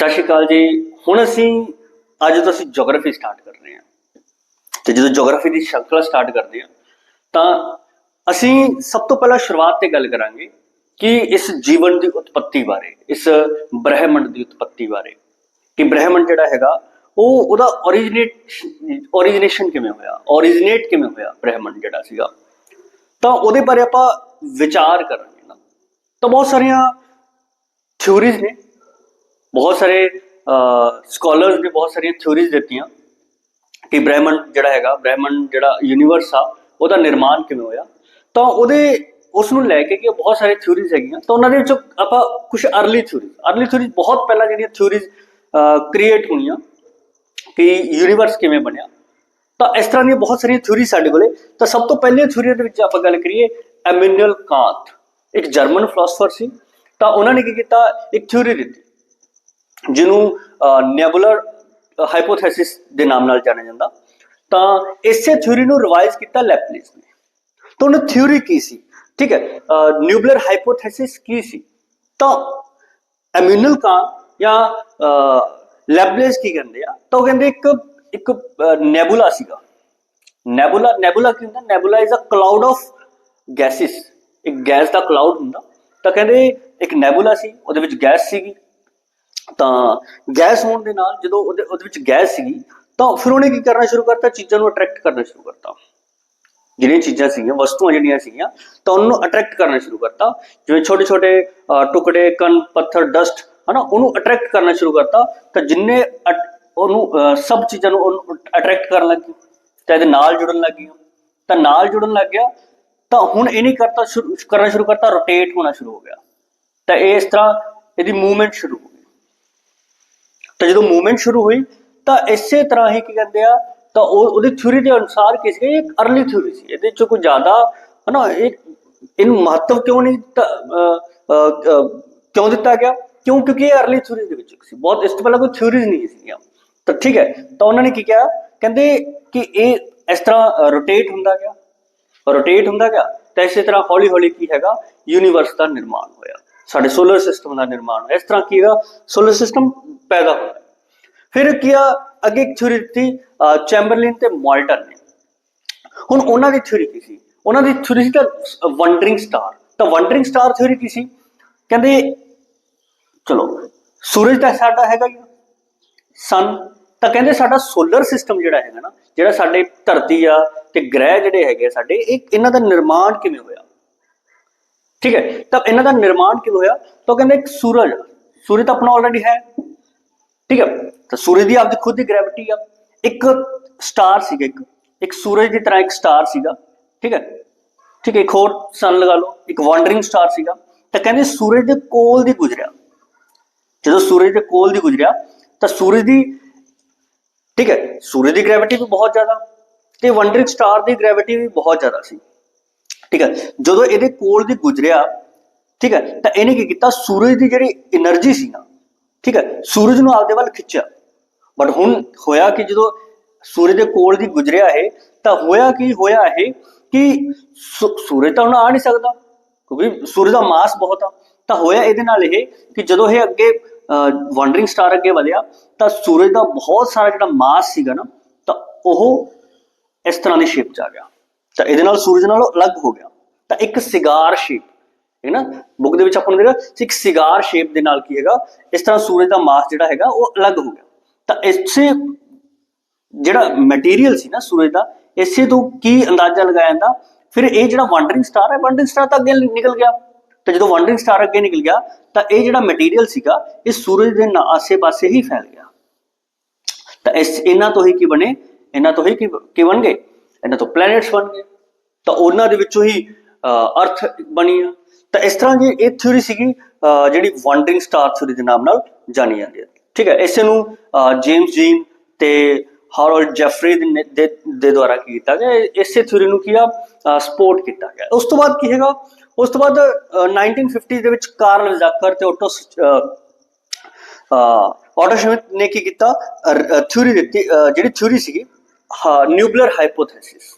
ਸਤਿ ਸ਼੍ਰੀ ਅਕਾਲ ਜੀ। ਹੁਣ ਅਸੀਂ ਅੱਜ ਤੋਂ ਅਸੀਂ ਜੀਓਗ੍ਰਾਫੀ ਸਟਾਰਟ ਕਰ ਰਹੇ ਹਾਂ। ਤੇ ਜਦੋਂ ਜੀਓਗ੍ਰਾਫੀ ਦੀ ਸ਼ਕਲ ਸਟਾਰਟ ਕਰਦੇ ਹਾਂ, ਤਾਂ ਅਸੀਂ ਸਭ ਤੋਂ ਪਹਿਲਾਂ ਸ਼ੁਰੂਆਤ ਤੇ ਗੱਲ ਕਰਾਂਗੇ ਕਿ ਇਸ ਜੀਵਨ ਦੀ ਉਤਪਤੀ ਬਾਰੇ, ਇਸ ਬ੍ਰਹਿਮੰਡ ਦੀ ਉਤਪਤੀ ਬਾਰੇ। ਕਿ ਬ੍ਰਹਿਮੰਡ ਜਿਹੜਾ ਹੈਗਾ, ਉਹ ਉਹਦਾ originate, origination ਕਿਵੇਂ ਹੋਇਆ, originate ਕਿਵੇਂ ਹੋਇਆ ਬ੍ਰਹਿਮੰਡ ਜਿਹੜਾ ਸੀਗਾ। ਤਾਂ ਉਹਦੇ ਬਾਰੇ ਆਪਾਂ ਵਿਚਾਰ ਕਰਾਂਗੇ ਨਾ। ਤਾਂ ਬਹੁਤ ਸਾਰੀਆਂ ਥਿਊਰੀਜ਼ ਨੇ। ਬਹੁਤ ਸਾਰੇ ਸਕਾਲਰਸ ਨੇ ਬਹੁਤ ਸਾਰੀਆਂ ਥਿਊਰੀਜ਼ ਦਿੱਤੀਆਂ ਕਿ ਬ੍ਰਹਿਮੰਡ ਜਿਹੜਾ ਹੈਗਾ, ਬ੍ਰਹਿਮੰਡ ਜਿਹੜਾ ਯੂਨੀਵਰਸ ਆ, ਉਹਦਾ ਨਿਰਮਾਣ ਕਿਵੇਂ ਹੋਇਆ। ਤਾਂ ਉਹਦੇ ਉਸ ਨੂੰ ਲੈ ਕੇ ਕਿ ਬਹੁਤ ਸਾਰੇ ਥਿਊਰੀਜ਼ ਹੈਗੀਆਂ। ਤਾਂ ਉਹਨਾਂ ਦੇ ਵਿੱਚੋਂ ਆਪਾਂ ਕੁਝ ਅਰਲੀ ਥਿਊਰੀਜ਼ ਅਰਲੀ ਥਿਊਰੀਜ਼ ਬਹੁਤ ਪਹਿਲਾਂ ਜਿਹੜੀਆਂ ਥਿਊਰੀਜ਼ ਕ੍ਰੀਏਟ ਹੋਈਆਂ ਕਿ ਯੂਨੀਵਰਸ ਕਿਵੇਂ ਬਣਿਆ। ਤਾਂ ਇਸ ਤਰ੍ਹਾਂ ਦੀਆਂ ਬਹੁਤ ਸਾਰੀਆਂ ਥਿਊਰੀ ਸਾਡੇ ਕੋਲੇ। ਤਾਂ ਸਭ ਤੋਂ ਪਹਿਲੇ ਥਿਊਰੀ ਦੇ ਵਿੱਚ ਆਪਾਂ ਗੱਲ ਕਰੀਏ ਐਮੈਨੂਅਲ ਕਾਂਟ ਇੱਕ ਜਰਮਨ ਫਿਲਾਸਫਰ ਸੀ। ਤਾਂ ਉਹਨਾਂ ਨੇ ਕੀ ਕੀਤਾ? ਇੱਕ ਥਿਊਰੀ ਦਿੱਤੀ। ਜਿਹਨੂੰ ਨੈਬੂਲਰ ਹਾਈਪੋਥੈਸਿਸ ਦੇ ਨਾਮ ਨਾਲ ਜਾਣਿਆ ਜਾਂਦਾ। ਤਾਂ ਇਸੇ ਥਿਊਰੀ ਨੂੰ ਰਿਵਾਈਜ਼ ਕੀਤਾ ਲੈਪਲਿਸ ਨੇ। ਤਾਂ ਉਹਨਾਂ ਥਿਊਰੀ ਕੀ ਸੀ? ਠੀਕ ਹੈ ਨਿਊਬਲਰ ਹਾਈਪੋਥੈਸਿਸ ਕੀ ਸੀ? ਤਾਂ ਐਮਿਨਲ ਕਾਂ ਜਾਂ ਲੈਬਲੇਸ ਕੀ ਕਹਿੰਦੇ ਆ? ਤਾਂ ਉਹ ਕਹਿੰਦੇ ਇੱਕ ਇੱਕ ਨੈਬੂਲਾ ਸੀਗਾ। ਨੈਬੂਲਾ ਨੈਬੂਲਾ ਕੀ ਹੁੰਦਾ? Nebula is a cloud of gases ਇੱਕ ਗੈਸ ਦਾ ਕਲਾਉਡ ਹੁੰਦਾ। ਤਾਂ ਕਹਿੰਦੇ ਇੱਕ ਨੈਬੂਲਾ ਸੀ, ਉਹਦੇ ਵਿੱਚ ਗੈਸ ਸੀਗੀ। ਤਾਂ ਗੈਸ ਹੋਣ ਦੇ ਨਾਲ ਜਦੋਂ ਉਹਦੇ ਉਹਦੇ ਵਿੱਚ ਗੈਸ ਸੀਗੀ, ਤਾਂ ਫਿਰ ਉਹਨੇ ਕੀ ਕਰਨਾ ਸ਼ੁਰੂ ਕਰਤਾ? ਚੀਜ਼ਾਂ ਨੂੰ ਅਟਰੈਕਟ ਕਰਨਾ ਸ਼ੁਰੂ ਕਰਤਾ। ਜਿਹੜੀਆਂ ਚੀਜ਼ਾਂ ਸੀਗੀਆਂ, ਵਸਤੂਆਂ ਜਿਹੜੀਆਂ ਸੀਗੀਆਂ, ਤਾਂ ਉਹਨਾਂ ਨੂੰ ਅਟਰੈਕਟ ਕਰਨਾ ਸ਼ੁਰੂ ਕਰਤਾ। ਜਿਵੇਂ ਛੋਟੇ ਛੋਟੇ ਟੁਕੜੇ ਕਣ ਪੱਥਰ ਡਸਟ ਹਨਾ, ਉਹਨੂੰ ਅਟਰੈਕਟ ਕਰਨਾ ਸ਼ੁਰੂ ਕਰਤਾ। ਤਾਂ ਜਿੰਨੇ ਅਟ- ਉਹਨੂੰ ਸਭ ਚੀਜ਼ਾਂ ਨੂੰ ਉਹਨੂੰ ਅਟਰੈਕਟ ਕਰਨ ਲੱਗੀ। ਤਾਂ ਇਹਦੇ ਨਾਲ ਜੁੜਨ ਲੱਗ। ਗਈਆਂ ਤਾਂ ਨਾਲ ਜੁੜਨ ਲੱਗ ਗਿਆ। ਤਾਂ ਹੁਣ ਇਹ ਨਹੀਂ ਕਰਤਾ ਸ਼ੁਰੂ ਕਰਨਾ ਸ਼ੁਰੂ ਕਰਤਾ ਰੋਟੇਟ ਹੋਣਾ ਸ਼ੁਰੂ ਹੋ ਗਿਆ। ਤਾਂ ਇਹ ਇਸ ਤਰ੍ਹਾਂ ਇਹਦੀ ਮੂਵਮੈਂਟ ਸ਼ੁਰੂ ਹੋ ਤਾਂ ਜਦੋਂ ਮੂਵਮੈਂਟ ਸ਼ੁਰੂ ਹੋਈ ਤਾਂ ਇਸੇ ਤਰ੍ਹਾਂ ਹੀ ਕੀ ਕਹਿੰਦੇ ਆ ਤਾਂ ਉਹ ਉਹਦੀ ਥਿਊਰੀ ਦੇ ਅਨੁਸਾਰ ਕੀ ਸੀ ਇਹ ਇੱਕ ਅਰਲੀ ਥਿਊਰੀ ਸੀ। ਇਹਦੇ ਚ ਕੋਈ ਜ਼ਿਆਦਾ ਹਨਾ ਇਹ ਇਹਨੂੰ ਮਹੱਤਵ ਕਿਉਂ ਨਹੀਂ ਦਿੱਤਾ, ਕਿਉਂ ਦਿੱਤਾ ਗਿਆ? ਕਿਉਂ? ਕਿਉਂਕਿ ਇਹ ਅਰਲੀ ਥਿਊਰੀ ਦੇ ਵਿੱਚ ਸੀ। ਬਹੁਤ ਇਸ ਤੋਂ ਪਹਿਲਾਂ ਕੋਈ ਥਿਊਰੀਜ਼ ਨਹੀਂ ਸੀਗੀਆਂ। ਤਾਂ ਠੀਕ ਹੈ ਤਾਂ ਉਹਨਾਂ ਨੇ ਕੀ ਕਿਹਾ? ਕਹਿੰਦੇ ਕਿ ਇਹ ਇਸ ਤਰ੍ਹਾਂ ਰੋਟੇਟ ਹੁੰਦਾ ਗਿਆ। ਰੋਟੇਟ ਹੁੰਦਾ ਗਿਆ। ਤਾਂ ਇਸੇ ਤਰ੍ਹਾਂ ਹੌਲੀ ਹੌਲੀ ਕੀ ਹੈਗਾ? ਯੂਨੀਵਰਸ ਦਾ ਨਿਰਮਾਣ ਹੋਇਆ। ਸਾਡੇ ਸੋਲਰ ਸਿਸਟਮ ਦਾ ਨਿਰਮਾਣ ਹੋਇਆ। ਇਸ ਤਰ੍ਹਾਂ ਕੀ ਹੈਗਾ ਸੋਲਰ ਸਿਸਟਮ ਪੈਦਾ ਹੋਇਆ। ਫਿਰ ਕੀ ਆ? ਅੱਗੇ ਇੱਕ ਥਿਊਰੀ ਦਿੱਤੀ ਅਹ, ਚੈਂਬਰਲਿਨ ਤੇ ਮੋਲਟਨ ਨੇ। ਹੁਣ ਉਹਨਾਂ ਦੀ ਥਿਊਰੀ ਕੀ ਸੀ? ਉਹਨਾਂ ਦੀ ਥਿਊਰੀ ਸੀ ਤਾਂ ਵੰਡਰਿੰਗ ਸਟਾਰ ਤਾਂ ਵੰਡਰਿੰਗ ਸਟਾਰ ਥਿਊਰੀ ਕੀ ਸੀ? ਕਹਿੰਦੇ ਚਲੋ ਸੂਰਜ ਤਾਂ ਸਾਡਾ ਹੈਗਾ ਹੀ ਸਨ ਤਾਂ ਕਹਿੰਦੇ ਸਾਡਾ ਸੋਲਰ ਸਿਸਟਮ ਜਿਹੜਾ ਹੈਗਾ ਨਾ ਜਿਹੜਾ ਸਾਡੇ ਧਰਤੀ ਆ ਤੇ ਗ੍ਰਹਿ ਜਿਹੜੇ ਹੈਗੇ ਆ ਸਾਡੇ ਇਹ ਇਹਨਾਂ ਦਾ ਨਿਰਮਾਣ ਕਿਵੇਂ ਹੋਇਆ? ਠੀਕ ਹੈ? ਤਾਂ ਇਹਨਾਂ ਦਾ ਨਿਰਮਾਣ ਕਿਵੇਂ ਹੋਇਆ? ਤਾਂ ਕਹਿੰਦੇ ਇੱਕ ਸੂਰਜ ਸੂਰਜ ਤਾਂ ਆਪਣਾ ਆਲਰੇਡੀ ਹੈ। ਠੀਕ ਹੈ? ਤਾਂ ਸੂਰਜ ਦੀ ਆਪਦੀ ਖੁਦ ਦੀ ਗ੍ਰੈਵਿਟੀ ਆ। ਇੱਕ ਸਟਾਰ ਸੀਗਾ ਇੱਕ। ਇੱਕ ਸੂਰਜ ਦੀ ਤਰ੍ਹਾਂ ਇੱਕ ਸਟਾਰ ਸੀਗਾ। ਠੀਕ ਹੈ? ਠੀਕ ਹੈ, ਇੱਕ ਹੋਰ ਸਨ ਲਗਾ ਲਓ। ਇੱਕ ਵਾਂਡਰਿੰਗ ਸਟਾਰ ਸੀਗਾ। ਤਾਂ ਕਹਿੰਦੇ ਸੂਰਜ ਦੇ ਕੋਲ ਦੀ ਗੁਜ਼ਰਿਆ। ਜਦੋਂ ਸੂਰਜ ਦੇ ਕੋਲ ਦੀ ਗੁਜ਼ਰਿਆ, ਤਾਂ ਸੂਰਜ ਦੀ, ਠੀਕ ਹੈ? ਸੂਰਜ ਦੀ ਗ੍ਰੈਵਿਟੀ ਵੀ ਬਹੁਤ ਜ਼ਿਆਦਾ। ਤੇ ਵੰਡਰਿੰਗ ਸਟਾਰ ਦੀ ਗ੍ਰੈਵਿਟੀ ਵੀ ਬਹੁਤ ਜ਼ਿਆਦਾ ਸੀ। ਠੀਕ ਹੈ, ਜਦੋਂ ਇਹਦੇ ਕੋਲ ਦੀ ਗੁਜ਼ਰਿਆ, ਠੀਕ ਹੈ, ਤਾਂ ਇਹਨੇ ਕੀ ਕੀਤਾ? ਸੂਰਜ ਦੀ ਜਿਹੜੀ એનર્ਜੀ ਸੀ ਨਾ, ਠੀਕ ਹੈ, ਸੂਰਜ ਨੂੰ ਆਪਦੇ ਵੱਲ ਖਿੱਚਿਆ। ਬਟ ਹੁਣ ਹੋਇਆ ਕਿ ਜਦੋਂ ਸੂਰਜ ਦੇ ਕੋਲ ਦੀ ਗੁਜ਼ਰਿਆ ਹੈ ਤਾਂ ਹੋਇਆ ਕੀ, ਹੋਇਆ ਹੈ ਕਿ ਸੂਰਜ ਤਾਂ ਹੁਣ ਆ ਨਹੀਂ ਸਕਦਾ, ਕਿਉਂਕਿ ਸੂਰਜ ਦਾ ਮਾਸ ਬਹੁਤ ਆ। ਤਾਂ ਹੋਇਆ ਇਹਦੇ ਨਾਲ ਇਹ ਕਿ ਜਦੋਂ ਇਹ ਅੱਗੇ ਵੰਡਰਿੰਗ ਸਟਾਰ ਅੱਗੇ ਵਧਿਆ, ਤਾਂ ਸੂਰਜ ਦਾ ਬਹੁਤ ਸਾਰਾ ਜਿਹੜਾ ਮਾਸ ਸੀਗਾ ਨਾ, ਤਾਂ ਉਹ ਇਸ ਤਰ੍ਹਾਂ ਦੀ ਸ਼ੇਪ ਚ ਆ ਗਿਆ। ਤਾਂ ਇਹਦੇ ਨਾਲ ਸੂਰਜ ਨਾਲੋਂ ਅਲੱਗ ਹੋ ਗਿਆ। ਤਾਂ ਇੱਕ ਸਿਗਾਰ ਸ਼ੇਪ ਹੈ ਨਾ? ਬੁੱਕ ਦੇ ਵਿੱਚ ਆਪਾਂ ਨੂੰ ਦੇਖਿਆ ਇੱਕ ਸਿਗਾਰ ਸ਼ੇਪ ਦੇ ਨਾਲ ਕੀ ਹੈਗਾ, ਇਸ ਤਰ੍ਹਾਂ ਸੂਰਜ ਦਾ ਮਾਸ ਜਿਹੜਾ ਹੈਗਾ ਉਹ ਅਲੱਗ ਹੋ ਗਿਆ। ਤਾਂ ਇਸੇ ਜਿਹੜਾ ਮਟੀਰੀਅਲ ਸੀ ਨਾ ਸੂਰਜ ਦਾ, ਇਸੇ ਤੋਂ ਕੀ ਅੰਦਾਜ਼ਾ ਲਗਾਇਆ ਜਾਂਦਾ? ਫਿਰ ਇਹ ਜਿਹੜਾ ਵਾਂਡਰਿੰਗ ਸਟਾਰ ਹੈ ਵਾਂਡਰਿੰਗ ਸਟਾਰ ਤਾਂ ਅੱਗੇ ਨਿਕਲ ਗਿਆ। ਤੇ ਜਦੋਂ ਵਾਂਡਰਿੰਗ ਸਟਾਰ ਅੱਗੇ ਨਿਕਲ ਗਿਆ, ਤਾਂ ਇਹ ਜਿਹੜਾ ਮਟੀਰੀਅਲ ਸੀਗਾ, ਇਹ ਸੂਰਜ ਦੇ ਨਾ- ਆਸੇ-ਪਾਸੇ ਹੀ ਫੈਲ ਗਿਆ। ਤਾਂ ਇਸ, ਇਹਨਾਂ ਤੋਂ ਹੀ ਕੀ ਬਣੇ? ਇਹਨਾਂ ਤੋਂ ਹੀ ਕੀ ਬਣ ਗਏ? ਇਹਨਾਂ ਤੋਂ ਪਲੈਨਟਸ ਬਣ ਗਏ। ਤਾਂ ਉਹਨਾਂ ਦੇ ਵਿੱਚੋਂ ਹੀ ਅਰਥ ਬਣੀ ਆ। ਤਾਂ ਇਸ ਤਰ੍ਹਾਂ ਜੀ ਇਹ ਥਿਊਰੀ ਸੀਗੀ ਜਿਹੜੀ ਵੰਡਰਿੰਗ ਸਟਾਰ ਥਿਊਰੀ ਦੇ ਨਾਮ ਨਾਲ ਜਾਣੀ ਜਾਂਦੀ ਹੈ ਠੀਕ ਹੈ ਇਸੇ ਨੂੰ ਜੇਮਸ ਜੀਨ ਤੇ ਹਾਰੋਲਡ ਜੈਫਰੀ ਦੇ ਨੇ- ਦੇ ਦੁਆਰਾ ਕੀ ਕੀਤਾ ਗਿਆ ਇਸੇ ਥਿਊਰੀ ਨੂੰ ਕੀ ਆ ਸਪੋਰਟ ਕੀਤਾ ਗਿਆ। ਉਸ ਤੋਂ ਬਾਅਦ ਕੀ ਹੈਗਾ? ਉਸ ਤੋਂ ਬਾਅਦ ਅਹ, 1950 ਦੇ ਵਿੱਚ ਕਾਰਲ ਜ਼ਾਕਰ ਤੇ ਓਟੋ ਆਟੋ ਸ਼ਮਿਤ ਨੇ ਕੀ ਕੀਤਾ? ਥਿਊਰੀ ਦਿੱਤੀ ਜਿਹੜੀ ਥਿਊਰੀ ਸੀਗੀ ਹਾਂ ਨਿਊਬਲਰ ਹਾਈਪੋਥੈਸਿਸ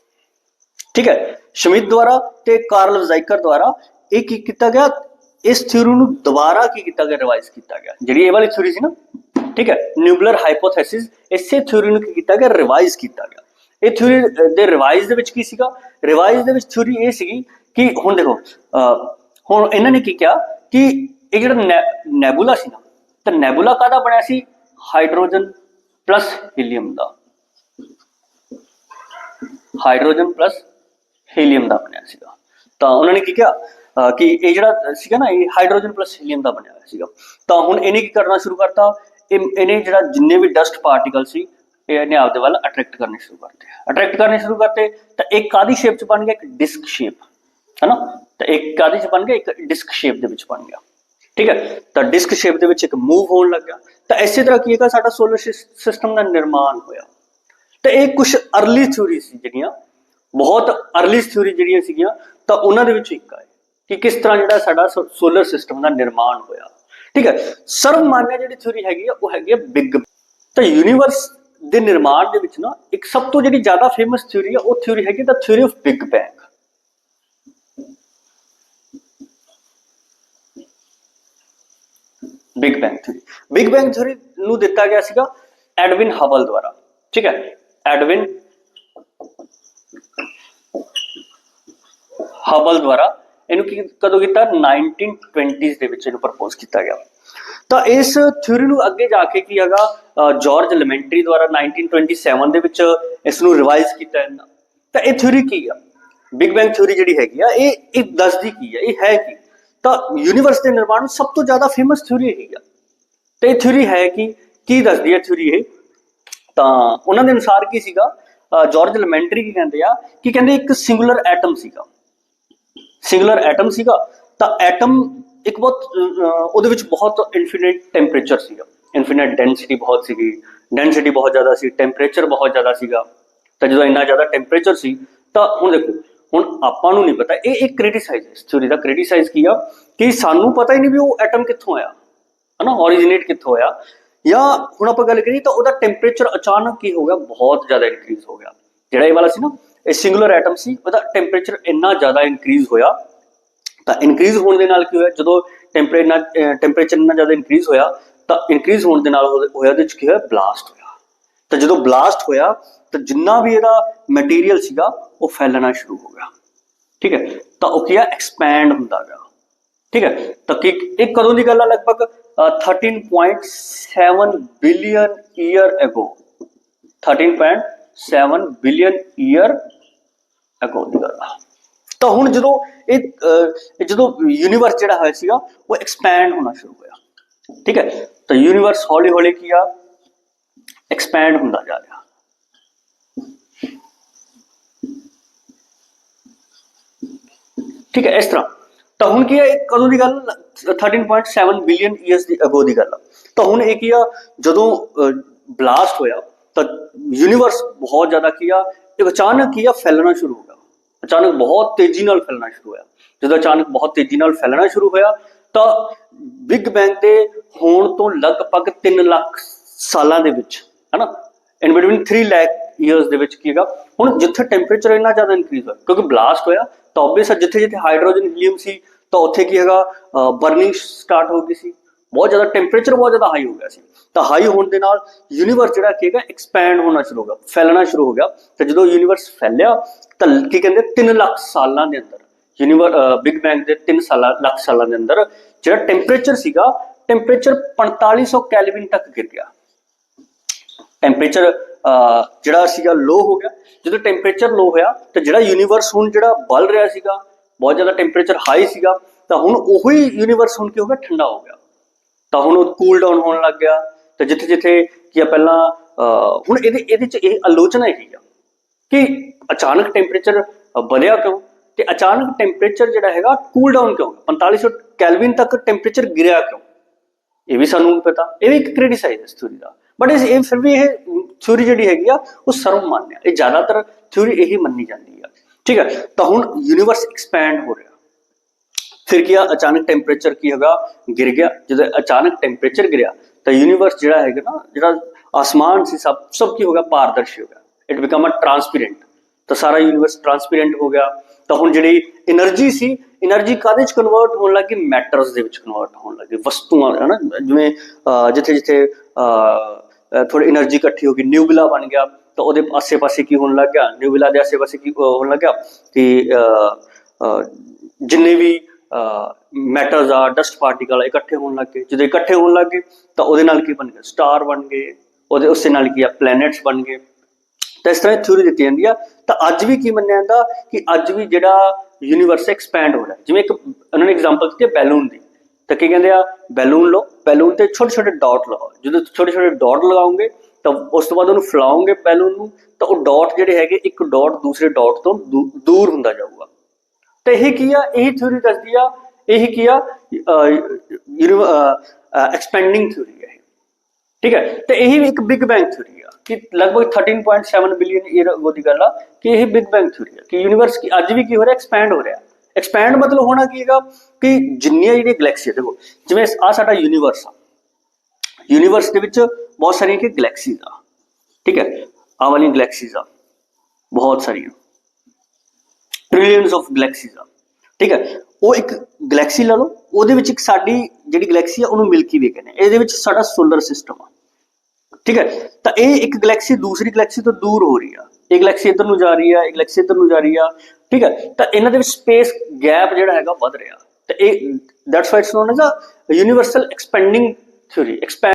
ਠੀਕ ਹੈ? ਸ਼ਮਿਤ ਦੁਆਰਾ ਤੇ ਕਾਰਲ ਜ਼ਾਈਕਰ ਦੁਆਰਾ ਇਹ ਕੀ ਕੀਤਾ ਗਿਆ? ਇਸ ਥਿਊਰੀ ਨੂੰ ਦੁਬਾਰਾ ਕੀ ਕੀਤਾ ਗਿਆ? ਰਿਵਾਈਜ਼ ਕੀਤਾ ਗਿਆ। ਜਿਹੜੀ ਇਹ ਵਾਲੀ ਥਿਊਰੀ ਸੀ ਨਾ, ਠੀਕ ਹੈ? ਨਿਊਬਲਰ ਹਾਈਪੋਥੈਸਿਸ ਇਸੇ ਥਿਊਰੀ ਨੂੰ ਕੀ ਕੀਤਾ ਗਿਆ? ਰਿਵਾਈਜ਼ ਕੀਤਾ ਗਿਆ। ਇਹ ਥਿਊਰੀ ਦੇ ਰਿਵਾਈਜ਼ ਦੇ ਵਿੱਚ ਕੀ ਸੀਗਾ? ਰਿਵਾਈਜ਼ ਦੇ ਵਿੱਚ ਥਿਊਰੀ ਇਹ ਸੀਗੀ ਕਿ, ਹੁਣ ਦੇਖੋ ਹੁਣ ਇਹਨਾਂ ਨੇ ਕੀ ਕਿਹਾ? ਕਿ ਇਹ ਜਿਹੜਾ ਨੈਬੂਲਾ ਸੀ ਨਾ, ਤਾਂ ਨੈਬੂਲਾ ਕਾਦਾ ਬਣਿਆ ਸੀ? ਹਾਈਡਰੋਜਨ ਪਲੱਸ ਹੀਲੀਅਮ ਦਾ। ਹਾਈਡਰੋਜਨ ਪਲੱਸ ਹੀਲੀਅਮ ਦਾ ਬਣਿਆ ਸੀਗਾ। ਤਾਂ ਉਹਨਾਂ ਨੇ ਕੀ ਕਿਹਾ? ਕਿ ਇਹ ਜਿਹੜਾ ਸੀਗਾ ਨਾ, ਇਹ ਹਾਈਡਰੋਜਨ ਪਲੱਸ ਹੀਲੀਅਮ ਦਾ ਬਣਿਆ ਹੋਇਆ ਸੀਗਾ। ਤਾਂ ਹੁਣ ਇਹਨੇ ਕੀ ਕਰਨਾ ਸ਼ੁਰੂ ਕਰਤਾ? ਇਹਨੇ ਜਿਹੜਾ ਜਿੰਨੇ ਵੀ ਡਸਟ ਪਾਰਟੀਕਲ ਸੀ ਇਹਨੇ ਆਪਦੇ ਵੱਲ ਅਟਰੈਕਟ ਕਰਨੇ ਸ਼ੁਰੂ ਕਰਤੇ। ਅਟਰੈਕਟ ਕਰਨੇ ਸ਼ੁਰੂ ਕਰਤੇ, ਤਾਂ ਇੱਕ ਕਾਦੀ ਸ਼ੇਪ ਚ ਬਣ ਗਿਆ? ਇੱਕ ਡਿਸਕ ਸ਼ੇਪ ਹੈਨਾ? ਤਾਂ ਇੱਕ ਕਾਦੀ ਚ ਬਣ ਗਿਆ? ਇੱਕ ਡਿਸਕ ਸ਼ੇਪ ਦੇ ਵਿੱਚ ਬਣ ਗਿਆ। ਠੀਕ ਹੈ? ਤਾਂ ਡਿਸਕ ਸ਼ੇਪ ਦੇ ਵਿੱਚ ਇੱਕ ਮੂਵ ਹੋਣ ਲੱਗਾ ਤਾਂ ਇਸੇ ਤਰ੍ਹਾਂ ਕੀ ਹੈਗਾ? ਸਾਡਾ ਸੋਲਰ ਸਿਸਟਮ ਦਾ ਨਿਰਮਾਣ ਹੋਇਆ। ਤੇ ਇਹ ਕੁਝ ਅਰਲੀ ਥਿਊਰੀ ਸੀ ਜਿਹੜੀਆਂ, ਬਹੁਤ ਅਰਲੀ ਥਿਊਰੀ ਜਿਹੜੀਆਂ ਸੀਗੀਆਂ, ਤਾਂ ਉਹਨਾਂ ਦੇ ਵਿੱਚ ਇੱਕ ਆ ਕਿ ਕਿਸ ਤਰ੍ਹਾਂ ਜਿਹੜਾ ਸਾਡਾ ਸੋਲਰ ਸਿਸਟਮ ਦਾ ਨਿਰਮਾਣ ਹੋਇਆ। ਠੀਕ ਹੈ ਸਰਵ ਮਾਨਿਆ ਜਿਹੜੀ ਥਿਊਰੀ ਹੈਗੀ ਆ, ਉਹ ਹੈਗੀ ਆ ਬਿਗ ਤਾਂ ਯੂਨੀਵਰਸ ਦੇ ਨਿਰਮਾਣ ਦੇ ਵਿੱਚ ਨਾ, ਇੱਕ ਸਭ ਤੋਂ ਜਿਹੜੀ ਜ਼ਿਆਦਾ ਫੇਮਸ ਥਿਊਰੀ ਆ, ਉਹ ਥਿਊਰੀ ਹੈਗੀ ਦਾ theory of big bang big bang theory big bang theory ਨੂੰ ਦਿੱਤਾ ਗਿਆ ਸੀਗਾ ਐਡਵਿਨ ਹਬਲ ਦੁਆਰਾ। ਠੀਕ ਹੈ ਐਡਵਿਨ ਹਬਲ ਦੁਆਰਾ ਇਹਨੂੰ ਕੀ ਕਦੋਂ ਕੀਤਾ? 1920s ਦੇ ਵਿੱਚ ਇਹਨੂੰ ਪ੍ਰਪੋਜ਼ ਕੀਤਾ ਗਿਆ। ਤਾਂ ਇਸ ਥਿਊਰੀ ਨੂੰ ਅੱਗੇ ਜਾ ਕੇ ਕੀ ਹੈਗਾ? ਅਹ ਜਾਰਜ ਲੈਮੈਂਟਰੀ ਦੁਆਰਾ 1927 ਦੇ ਵਿੱਚ ਇਸ ਨੂੰ ਰਿਵਾਈਜ਼ ਕੀਤਾ ਇਹਨਾਂ ਤਾਂ ਇਹ ਥਿਊਰੀ ਕੀ ਆ? ਬਿਗ ਬੈਂਗ ਥਿਊਰੀ ਜਿਹੜੀ ਹੈਗੀ ਆ, ਇਹ ਇਹ ਦੱਸਦੀ ਕੀ ਆ? ਇਹ ਹੈ ਕੀ? ਤਾਂ ਯੂਨੀਵਰਸ ਦੇ ਨਿਰਮਾਣ ਨੂੰ ਸਭ ਤੋਂ ਜ਼ਿਆਦਾ ਫੇਮਸ ਥਿਊਰੀ ਹੈਗੀ ਆ। ਤੇ ਇਹ ਥਿਊਰੀ ਹੈ ਕਿ? ਕੀ ਦੱਸਦੀ ਹੈ ਥਿਊਰੀ ਇਹ? ਤਾਂ ਉਹਨਾਂ ਦੇ ਅਨੁਸਾਰ ਕੀ ਸੀਗਾ? ਅਹ ਜਾਰਜ ਲੈਮੈਂਟਰੀ ਕੀ ਕਹਿੰਦੇ ਆ? ਕਿ ਕਹਿੰਦੇ ਇੱਕ ਸਿੰਗੂਲਰ ਐਟਮ ਸੀਗਾ। ਸਿੰਗੂਲਰ ਐਟਮ ਸੀਗਾ, ਤਾਂ ਐਟਮ ਇੱਕ ਬਹੁਤ ਉਹਦੇ ਵਿੱਚ ਬਹੁਤ ਇਨਫਿਨਿਟ ਟੈਂਪਰੇਚਰ ਸੀਗਾ। ਇਨਫਿਨਿਟ ਡੈਂਸਿਟੀ ਬਹੁਤ ਸੀਗੀ। ਡੈਂਸਿਟੀ ਬਹੁਤ ਜ਼ਿਆਦਾ ਸੀ ਟੈਂਪਰੇਚਰ ਬਹੁਤ ਜ਼ਿਆਦਾ ਸੀਗਾ। ਤਾਂ ਜਦੋਂ ਇੰਨਾ ਜ਼ਿਆਦਾ ਟੈਂਪਰੇਚਰ ਸੀ, ਤਾਂ ਹੁਣ ਦੇਖੋ, ਹੁਣ ਆਪਾਂ ਨੂੰ ਨਹੀਂ ਪਤਾ, ਇਹ ਇੱਕ ਕ੍ਰਿਟਿਸਾਈਜ਼ ਇਸ ਥਿਊਰੀ ਦਾ ਕ੍ਰਿਟਿਸਾਈਜ਼ ਕੀਆ ਕਿ ਸਾਨੂੰ ਪਤਾ ਹੀ ਨਹੀਂ ਵੀ ਉਹ ਐਟਮ ਕਿੱਥੋਂ ਆਇਆ। ਹਨਾ? originate ਕਿੱਥੋਂ ਆਇਆ ਜਾਂ ਹੁਣ ਆਪਾਂ ਗੱਲ ਕਰੀਏ ਤਾਂ ਉਹਦਾ ਟੈਂਪਰੇਚਰ ਅਚਾਨਕ ਕੀ ਹੋ ਗਿਆ? ਬਹੁਤ ਜ਼ਿਆਦਾ ਇਨਕਰੀਜ਼ ਹੋ ਗਿਆ। ਜਿਹੜਾ ਇਹ ਵਾਲਾ ਸੀ ਨਾ, ਇਹ ਸਿੰਗੂਲਰ ਐਟਮ ਸੀ, ਉਹਦਾ ਟੈਂਪਰੇਚਰ ਇੰਨਾ ਜ਼ਿਆਦਾ ਇਨਕਰੀਜ਼ ਹੋਇਆ। ਤਾਂ ਇਨਕਰੀਜ਼ ਹੋਣ ਦੇ ਨਾਲ ਕੀ ਹੋਇਆ? ਜਦੋਂ ਟੈਂਪਰੇਚਰ ਟੈਂਪਰੇਚਰ ਇੰਨਾ ਜ਼ਿਆਦਾ ਇਨਕਰੀਜ਼ ਹੋਇਆ, ਤਾਂ ਇਨਕਰੀਜ਼ ਹੋਣ ਦੇ ਨਾਲ ਉਹਦੇ- ਹੋਇਆ ਉਹਦੇ ਵਿੱਚ ਕੀ ਹੋਇਆ? ਬਲਾਸਟ ਹੋਇਆ। ਤਾਂ ਜਦੋਂ ਬਲਾਸਟ ਹੋਇਆ, ਤਾਂ ਜਿੰਨਾ ਵੀ ਇਹਦਾ ਮਟੀਰੀਅਲ ਸੀਗਾ, ਉਹ ਫੈਲਣਾ ਸ਼ੁਰੂ ਹੋ ਗਿਆ। ਠੀਕ ਹੈ? ਤਾਂ ਉਹ ਕੀ ਆ? ਐਕਸਪੈਂਡ ਹੁੰਦਾ ਗਿਆ। ਠੀਕ ਹੈ? ਤਾਂ ਕੀ ਇਹ ਕਦੋਂ ਦੀ ਗੱਲ ਆ ਲਗਭਗ? Ah, 13.7 billion year ago 13.7 billion year ago ਦੀ ਗੱਲ ਆ। ਤਾਂ ਹੁਣ ਜਦੋਂ ਇਹ ਜਦੋਂ ਯੂਨੀਵਰਸ ਜਿਹੜਾ ਹੋਇਆ ਸੀਗਾ ਉਹ ਐਕਸਪੈਂਡ ਹੋਣਾ ਸ਼ੁਰੂ ਹੋਇਆ। ਠੀਕ ਹੈ? ਤਾਂ ਯੂਨੀਵਰਸ ਹੌਲੀ ਹੌਲੀ ਕੀ ਆ? ਐਕਸਪੈਂਡ ਹੁੰਦਾ ਜਾ ਰਿਹਾ। ਠੀਕ ਹੈ? ਇਸ ਤਰ੍ਹਾਂ। ਤਾਂ ਹੁਣ ਕੀ ਹੈ ਇਹ ਕਦੋਂ ਦੀ ਗੱਲ? 13.7 ਬਿਲੀਅਨ ਇਅਰਸ ਦੀ ਅਗੋ ਦੀ ਗੱਲ ਆ। ਤਾਂ ਹੁਣ ਇਹ ਕੀ ਆ, ਜਦੋਂ ਬਲਾਸਟ ਹੋਇਆ, ਤਾਂ ਯੂਨੀਵਰਸ ਬਹੁਤ ਜ਼ਿਆਦਾ ਕੀ ਆ ਇਹ ਅਚਾਨਕ ਕੀ ਆ, ਫੈਲਣਾ ਸ਼ੁਰੂ ਹੋ ਗਿਆ। ਅਚਾਨਕ ਬਹੁਤ ਤੇਜ਼ੀ ਨਾਲ ਫੈਲਣਾ ਸ਼ੁਰੂ ਹੋਇਆ। ਜਦੋਂ ਅਚਾਨਕ ਬਹੁਤ ਤੇਜ਼ੀ ਨਾਲ ਫੈਲਣਾ ਸ਼ੁਰੂ ਹੋਇਆ, ਤਾਂ ਬਿਗ ਬੈਂਗ ਦੇ ਹੋਣ ਤੋਂ ਲਗਭਗ 3 ਲੱਖ ਸਾਲਾਂ ਦੇ ਵਿੱਚ, ਹਨਾ? ਇਨ ਬਿਟਵੀਨ 3 ਲੱਖ ਇਅਰਸ ਦੇ ਵਿੱਚ ਕੀ ਹੈਗਾ, ਹੁਣ ਜਿੱਥੇ ਟੈਂਪਰੇਚਰ ਇੰਨਾ ਜ਼ਿਆਦਾ ਇਨਕਰੀਜ਼ ਹੋਇਆ, ਕਿਉਂਕਿ ਬਲਾਸਟ ਹੋਇਆ, ਤਾਂ ਆਬਵੀਅਸ ਜਿੱਥੇ ਜਿੱਥੇ ਹਾਈਡਰੋਜਨ ਹੀਲੀਅਮ ਸੀ ਤਾਂ ਉੱਥੇ ਕੀ ਹੈਗਾ ਬਰਨਿੰਗ ਸਟਾਰਟ ਹੋ ਗਈ ਸੀ। ਬਹੁਤ ਜ਼ਿਆਦਾ ਟੈਂਪਰੇਚਰ ਬਹੁਤ ਜ਼ਿਆਦਾ ਹਾਈ ਹੋ ਗਿਆ ਸੀ। ਤਾਂ ਹਾਈ ਹੋਣ ਦੇ ਨਾਲ ਯੂਨੀਵਰਸ ਜਿਹੜਾ ਕੀ ਹੈਗਾ ਐਕਸਪੈਂਡ ਹੋਣਾ ਸ਼ੁਰੂ ਹੋ ਗਿਆ, ਫੈਲਣਾ ਸ਼ੁਰੂ ਹੋ ਗਿਆ। ਤੇ ਜਦੋਂ ਯੂਨੀਵਰਸ ਫੈਲਿਆ, ਤਾਂ ਕੀ ਕਹਿੰਦੇ 3 ਲੱਖ ਸਾਲਾਂ ਦੇ ਅੰਦਰ ਯੂਨੀਵਰ ਬਿਗ ਬੈਂਗ ਦੇ 3 ਸਾਲਾਂ, ਲੱਖ ਸਾਲਾਂ ਦੇ ਅੰਦਰ ਜਿਹੜਾ ਟੈਂਪਰੇਚਰ ਸੀਗਾ ਟੈਂਪਰੇਚਰ 4500 ਕੈਲਵਿਨ ਤੱਕ ਗਿਰ ਗਿਆ। ਟੈਂਪਰੇਚਰ ਜਿਹੜਾ ਸੀਗਾ ਲੋ ਹੋ ਗਿਆ। ਜਦੋਂ ਟੈਂਪਰੇਚਰ ਲੋ ਹੋਇਆ, ਤਾਂ ਜਿਹੜਾ ਯੂਨੀਵਰਸ ਹੁਣ ਜਿਹੜਾ ਬਲ ਰਿਹਾ ਸੀਗਾ ਬਹੁਤ ਜ਼ਿਆਦਾ ਟੈਂਪਰੇਚਰ ਹਾਈ ਸੀਗਾ, ਤਾਂ ਹੁਣ ਉਹੀ ਯੂਨੀਵਰਸ ਹੁਣ ਕੀ ਹੋ ਗਿਆ? ਠੰਡਾ ਹੋ ਗਿਆ। ਤਾਂ ਹੁਣ ਉਹ ਕੂਲ ਡਾਊਨ ਹੋਣ ਲੱਗ ਗਿਆ। ਤੇ ਜਿੱਥੇ ਜਿੱਥੇ ਕੀ ਆ ਪਹਿਲਾਂ ਹੁਣ ਇਹਦੇ ਇਹਦੇ ਚ ਇਹ ਆਲੋਚਨਾ ਹੈਗੀ ਆ ਕਿ ਅਚਾਨਕ ਟੈਂਪਰੇਚਰ ਵਧਿਆ ਕਿਉਂ? ਤੇ ਅਚਾਨਕ ਟੈਂਪਰੇਚਰ ਜਿਹੜਾ ਹੈਗਾ ਕੂਲ ਡਾਊਨ ਕਿਉਂ? 4500 ਕੈਲਵਿਨ ਤੱਕ ਟੈਂਪਰੇਚਰ ਗਿਰਿਆ ਕਿਉਂ? ਇਹ ਵੀ ਸਾਨੂੰ ਪਤਾ। ਇਹ ਵੀ ਇੱਕ ਕ੍ਰਿਟਿਸਾਈਜ਼ ਹੈ ਥਿਊਰੀ ਦਾ। ਬਟ ਇਸ, ਇਹ ਫਿਰ ਵੀ ਇਹ ਥਿਊਰੀ ਜਿਹੜੀ ਹੈਗੀ ਆ, ਉਹ ਸਰਵ ਮਾਨਿਆ। ਇਹ ਜ਼ਿਆਦਾਤਰ ਥਿਊਰੀ ਇਹੀ ਮੰਨੀ ਜਾਂਦੀ ਆ। ठीक है तो हूँ यूनीवर्स एक्सपैंड हो रहा ਫਿਰ ਕੀ ਆ, ਅਚਾਨਕ ਟੈਂਪਰੇਚਰ ਕੀ ਹੈਗਾ, ਗਿਰ ਗਿਆ। ਜਦੋਂ ਅਚਾਨਕ ਟੈਂਪਰੇਚਰ ਗਿਰਿਆ, ਤਾਂ ਯੂਨੀਵਰਸ ਜਿਹੜਾ ਹੈਗਾ ਨਾ, ਜਿਹੜਾ ਆਸਮਾਨ ਸੀ, ਸਭ ਸਭ ਕੀ ਹੋ ਗਿਆ, ਪਾਰਦਰਸ਼ੀ ਹੋ ਗਿਆ। ਇਟ ਬਿਕਮ ਅ ਟ੍ਰਾਂਸਪੇਰੈਂਟ ਤਾਂ ਸਾਰਾ ਯੂਨੀਵਰਸ ਟ੍ਰਾਂਸਪੇਰੈਂਟ ਹੋ ਗਿਆ। ਤਾਂ ਹੁਣ ਜਿਹੜੀ એનર્ਜੀ ਸੀ એનર્ਜੀ ਕਾਦੇ ਚ ਕਨਵਰਟ ਹੋਣ ਲੱਗੀ? ਮੈਟਰਸ ਦੇ ਵਿੱਚ ਕਨਵਰਟ ਹੋਣ ਲੱਗੀ। ਵਸਤੂਆਂ, ਹਨਾ? ਜਿਵੇਂ ਜਿੱਥੇ ਜਿੱਥੇ ਥੋੜੀ એનર્ਜੀ ਇਕੱਠੀ ਹੋ ਗਈ ਨਿਊਬਲਾ ਬਣ ਗਿਆ। ਤਾਂ ਉਹਦੇ ਆਸੇ-ਪਾਸੇ ਕੀ ਹੋਣ ਲੱਗ ਗਿਆ ਨਿਊਬਲਾ ਦੇ ਆਸੇ-ਪਾਸੇ ਕੀ ਅਹ, ਹੋਣ ਲੱਗਿਆ? ਕਿ ਅਹ, ਜਿੰਨੇ ਵੀ ਮੈਟਰਸ ਆ ਡਸਟ ਪਾਰਟੀਕਲ ਇਕੱਠੇ ਹੋਣ ਲੱਗ ਗਏ। ਜਦੋਂ ਇਕੱਠੇ ਹੋਣ ਲੱਗ ਗਏ ਤਾਂ ਉਹਦੇ ਨਾਲ ਕੀ ਬਣ ਗਿਆ? ਸਟਾਰ ਬਣ ਗਏ। ਉਹਦੇ ਉਸੇ ਨਾਲ ਕੀ ਆ? ਪਲੈਨਟਸ ਬਣ ਗਏ। ਤਾਂ ਇਸ ਤਰ੍ਹਾਂ ਥਿਊਰੀ ਦਿੱਤੀ ਜਾਂਦੀ ਆ। ਤਾਂ ਅੱਜ ਵੀ ਕੀ ਮੰਨਿਆ ਜਾਂਦਾ ਕਿ ਅੱਜ ਵੀ ਜਿਹੜਾ ਯੂਨੀਵਰਸ ਐਕਸਪੈਂਡ ਹੋ ਰਿਹਾ। ਜਿਵੇਂ ਇੱਕ ਉਹਨਾਂ ਨੇ ਐਗਜ਼ਾਮਪਲ ਦਿੱਤੀ ਬੈਲੂਨ ਦੀ। ਤਾਂ ਕੀ ਕਹਿੰਦੇ ਆ? ਬੈਲੂਨ ਲਓ। ਬੈਲੂਨ ਤੇ ਛੋਟੇ ਛੋਟੇ ਡਾਟ ਲਗਾਓ ਜਦੋਂ ਛੋਟੇ ਛੋਟੇ ਡਾਟ ਲਗਾਓਗੇ ਤਾਂ ਉਸ ਤੋਂ ਬਾਅਦ ਉਹਨੂੰ ਫਲਾਓਗੇ ਬੈਲੂਨ ਨੂੰ ਤਾਂ ਉਹ ਡਾਟ ਜਿਹੜੇ ਹੈਗੇ, ਇੱਕ ਡਾਟ ਦੂਸਰੇ ਡਾਟ ਤੋਂ ਦੂ- ਦੂਰ ਹੁੰਦਾ ਜਾਊਗਾ। ਤਾਂ ਇਹ ਕੀ ਆ? ਇਹ ਥਿਊਰੀ ਦੱਸਦੀ ਆ, ਇਹ ਕੀ ਆ? ਐਕਸਪੈਂਡਿੰਗ ਥਿਊਰੀ ਹੈ ਇਹ। ਠੀਕ ਹੈ? ਤੇ ਇਹ ਵੀ ਇੱਕ ਬਿਗ ਬੈਂਗ ਥਿਊਰੀ ਆ, ਕਿ ਲਗਭਗ 13.7 ਬਿਲੀਅਨ ਈਅਰ ਅਗੋ ਦੀ ਗੱਲ ਆ, ਕਿ ਇਹ ਬਿਗ ਬੈਂਗ ਥਿਊਰੀ ਆ, ਕਿ ਯੂਨੀਵਰਸ ਕੀ, ਅੱਜ ਵੀ ਕੀ ਹੋ ਰਿਹਾ? ਐਕਸਪੈਂਡ ਹੋ ਰਿਹਾ। ਐਕਸਪੈਂਡ ਮਤਲਬ ਹੋਣਾ ਕੀ ਹੈਗਾ? ਕਿ ਜਿੰਨੀਆਂ ਜਿਹੜੀਆਂ ਗੈਲੈਕਸੀਆਂ ਦੇਖੋ, ਜਿਵੇਂ ਆ ਸਾਡਾ ਯੂਨੀਵਰਸ ਆ। ਯੂਨੀਵਰਸ ਦੇ ਵਿੱਚ ਬਹੁਤ ਸਾਰੀਆਂ ਕਿ ਗੈਲੈਕਸੀਜ਼ ਆ ਠੀਕ ਹੈ ਆ ਵਾਲੀਆਂ ਗੈਲੈਕਸੀਜ਼ ਆ ਬਹੁਤ ਸਾਰੀਆਂ ਟ੍ਰਿਲੀਅਨਸ ਆਫ ਗੈਲੈਕਸੀਜ਼ ਆ ਠੀਕ ਹੈ ਉਹ ਇੱਕ ਗਲੈਕਸੀ ਲੈ ਲਓ ਉਹਦੇ ਵਿੱਚ ਇੱਕ ਸਾਡੀ ਜਿਹੜੀ ਗਲੈਕਸੀ ਆ ਉਹਨੂੰ ਮਿਲਕੀ ਵੇ ਕਹਿੰਦੇ ਇਹਦੇ ਵਿੱਚ ਸਾਡਾ ਸੋਲਰ ਸਿਸਟਮ ਆ ਠੀਕ ਹੈ ਤਾਂ ਇਹ ਇੱਕ ਗਲੈਕਸੀ ਦੂਸਰੀ ਗਲੈਕਸੀ ਤੋਂ ਦੂਰ ਹੋ ਰਹੀ ਆ ਇਹ ਗਲੈਕਸੀ ਇੱਧਰ ਨੂੰ ਜਾ ਰਹੀ ਆ ਇਹ ਗਲੈਕਸੀ ਇੱਧਰ ਨੂੰ ਜਾ ਰਹੀ ਆ ਠੀਕ ਹੈ ਤਾਂ ਇਹਨਾਂ ਦੇ ਵਿੱਚ ਸਪੇਸ ਗੈਪ ਜਿਹੜਾ ਹੈਗਾ ਵੱਧ ਰਿਹਾ ਤੇ ਇਹ that's why it's known as a universal expanding theory